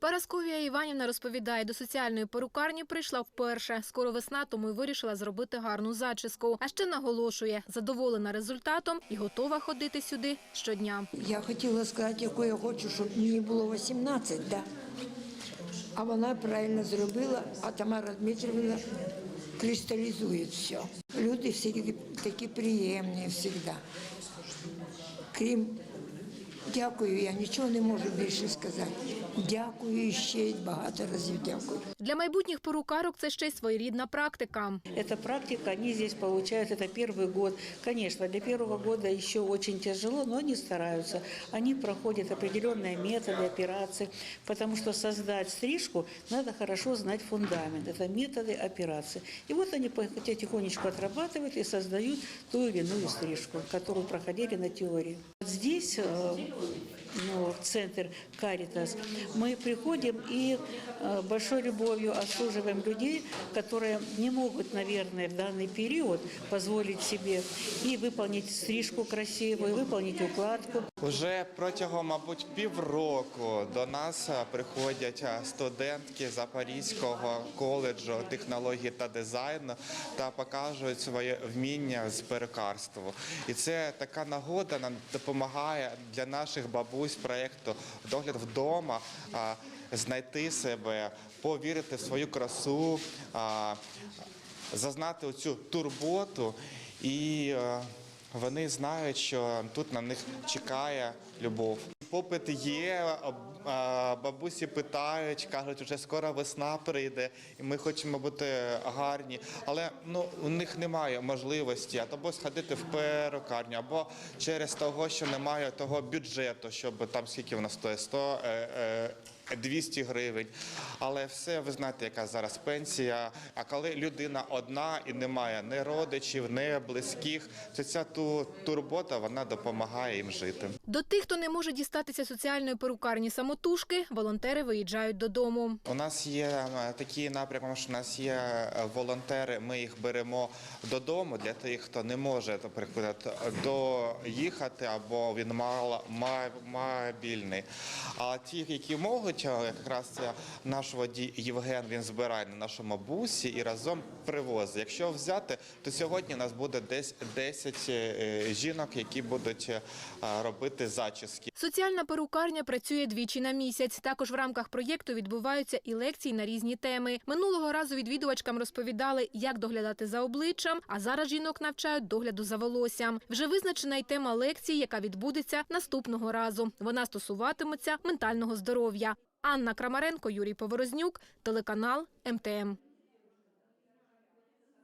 Парасковія Іванівна розповідає, до соціальної перукарні прийшла вперше. Скоро весна, тому й вирішила зробити гарну зачіску. А ще наголошує, задоволена результатом і готова ходити сюди щодня. Я хотіла сказати, яку я хочу, щоб мені було 18, да. А вона правильно зробила, а Тамара Дмитрівна кристалізує все. Люди всі такі приємні завжди. Крім дякую, я нічого не можу більше сказати. Дякую і ще й багато разів дякую. Для майбутніх перукарок це ще й своєрідна практика. Эта практика, они здесь получают, это первый год. Конечно, для первого года еще очень тяжело, но они стараются. Они проходят определенные методы операций, потому что создать стрижку надо хорошо знать фундамент. Это методы операции. И вот они потихонечку отрабатывают и создают ту или иную стрижку, которую проходили на теории. Вот Здесь, э, ну, в центр Каритас, мы приходим и э, большой любовью обслуживаем людей, которые не могут, наверное, в данный период позволить себе и выполнить стрижку красивую, выполнить укладку. Уже протягом, мабуть, півроку до нас е, приходять е, студентки Запорізького коледжу технології та дизайну та покажуть своє вміння з перукарства. І це така нагода нам допомагає для наших бабусь проєкту догляд вдома. Знайти себе, повірити в свою красу, зазнати оцю турботу і е, вони знають, що тут на них чекає любов. Попит є, бабусі питають, кажуть, вже скоро весна прийде, і ми хочемо бути гарні. Але ну у них немає можливості або сходити в перукарню, або через того, що немає того бюджету, щоб там скільки вона стоїть 100, е, е, 200 гривень. Але все ви знаєте, яка зараз пенсія. А коли людина одна і немає ні родичів, ні близьких, то ця ту турбота вона допомагає їм жити. До тих, хто не може дістатися соціальної перукарні самотужки, волонтери виїжджають додому. У нас є е, такі напрямки, що у нас є е, волонтери. Ми їх беремо додому для тих, хто не може, наприклад, доїхати або він мало ма- мобільний. А ті, які можуть, е, якраз наш водій Євген. Він збирає на нашому бусі і разом привозить. Якщо взяти, то сьогодні у нас буде десь 10 е, жінок, які будуть е, робити зачіски. Соціальна перукарня працює двічі на місяць. Також в рамках проєкту відбуваються і лекції на різні теми. Минулого разу відвідувачкам розповідали, як доглядати за обличчям, а зараз жінок навчають догляду за волоссям. Вже визначена й тема лекції, яка відбудеться наступного разу. Вона стосуватиметься ментального здоров'я. Анна Крамаренко, Юрій Поворознюк, телеканал МТМ.